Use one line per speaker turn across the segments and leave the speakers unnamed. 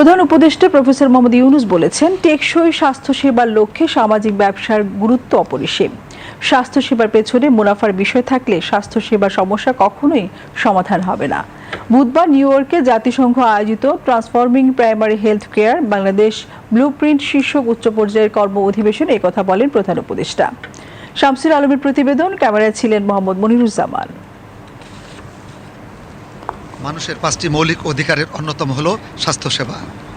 প্রধান উপদেষ্টা প্রফেসর মোহাম্মদ ইউনুস বলেছেন, টেকসই স্বাস্থ্যসেবার লক্ষ্যে সামাজিক ব্যবসার গুরুত্ব অপরিসীম। স্বাস্থ্যসেবার পেছনে মুনাফার বিষয় থাকলে স্বাস্থ্যসেবার সমস্যা কখনোই সমাধান হবে না। বুধবার নিউ ইয়র্কে জাতিসংঘ আয়োজিত transforming primary health care Bangladesh blueprint শীর্ষক উচ্চ পর্যায়ের কর্ম অধিবেশনে একথা বলেন প্রধান উপদেষ্টা। শামসুর আলমের প্রতিবেদন, ক্যামেরায় ছিলেন মোহাম্মদ মনিরুজ্জামান।
মানুষের পাঁচটি মৌলিক অধিকারের অন্যতম হল স্বাস্থ্যসেবা।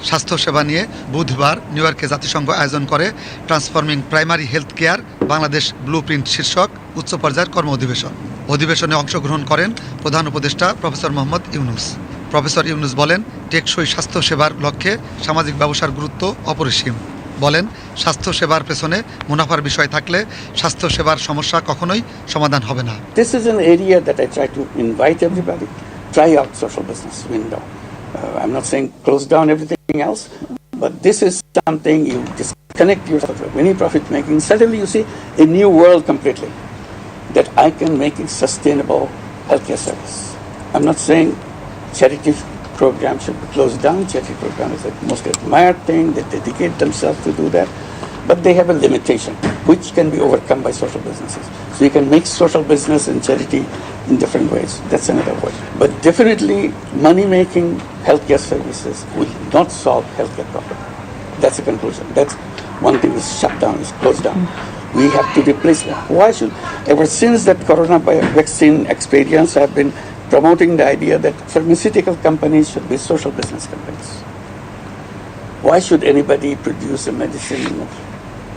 স্বাস্থ্যসেবা নিয়ে বুধবার নিউ ইয়র্কে জাতিসংঘ আয়োজন করে transforming primary health care Bangladesh blueprint শীর্ষক উচ্চ পর্যায়ের কর্ম অধিবেশন। অধিবেশনে অংশগ্রহণ করেন প্রধান উপদেষ্টা প্রফেসর মোহাম্মদ ইউনুস। প্রফেসর ইউনুস বলেন, টেকসই স্বাস্থ্যসেবার লক্ষ্যে সামাজিক ব্যবসার গুরুত্ব অপরিসীম। বলেন, স্বাস্থ্যসেবার পেছনে মুনাফার বিষয় থাকলে স্বাস্থ্যসেবার সমস্যা কখনোই সমাধান হবে না.
Try out social business window. Uh, I'm not saying close down everything else, but this is something you disconnect yourself from any profit making. Suddenly you see a new world completely that I can make a sustainable healthcare service. I'm not saying charity program should be closed down. Charity program is the most admired thing. They dedicate themselves to do that. But they have a limitation, which can be overcome by social businesses. So you can make social business and charity in different ways. That's another way. But definitely, money-making healthcare services will not solve healthcare problem. That's the conclusion. That's one thing is shut down, is closed down. We have to replace that. Why should, ever since that corona vaccine experience, I've been promoting the idea that pharmaceutical companies should be social business companies. Why should anybody produce a medicine,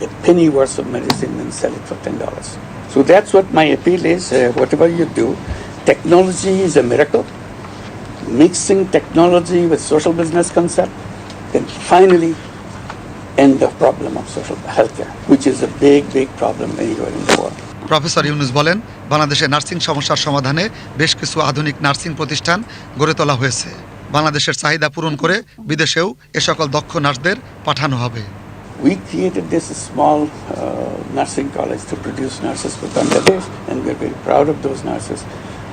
a penny worth of medicine and sell it for $10? So that's what my appeal is. Uh, whatever you do, technology is a miracle. Mixing technology with social business concept can finally end the problem of social healthcare, which is a big, big problem anywhere in the world.
Professor Yunus বলেন বাংলাদেশে nursing সমস্যার সমাধানে বেশ কিছু আধুনিক nursing প্রতিষ্ঠান গড়ে তোলা হয়েছে বাংলাদেশের চাহিদা পূরণ করে বিদেশেও এ সকল দক্ষ নার্সদের পাঠানো হবে
We created this small uh, nursing college to produce nurses for Bangladesh, and we're very proud of those nurses.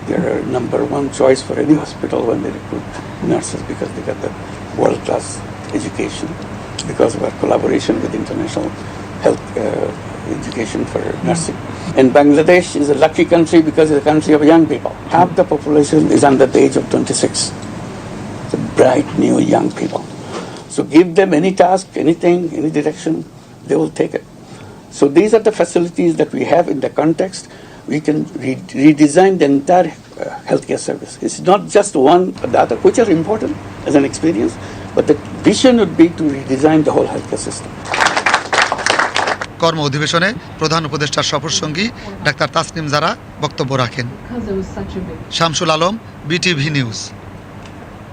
They're number one choice for any hospital when they recruit nurses because they got the world class education because of our collaboration with international health uh, education for nursing. And Bangladesh is a lucky country because it's a country of young people. Half the population is under the age of 26. It's a bright, new, young people. So give them any task, anything, any direction, they will take it. So these are the facilities that we have in the context. We can re- redesign the entire uh, healthcare service. It's not just one or the other, which are important as an experience, but the vision would be to redesign the whole healthcare system.
কর্ম অধিবেশনে প্রধান উপদেষ্টার সফর সঙ্গী doctor Tasnim জারা বক্তব্য রাখেন Shamsul Alam BTV news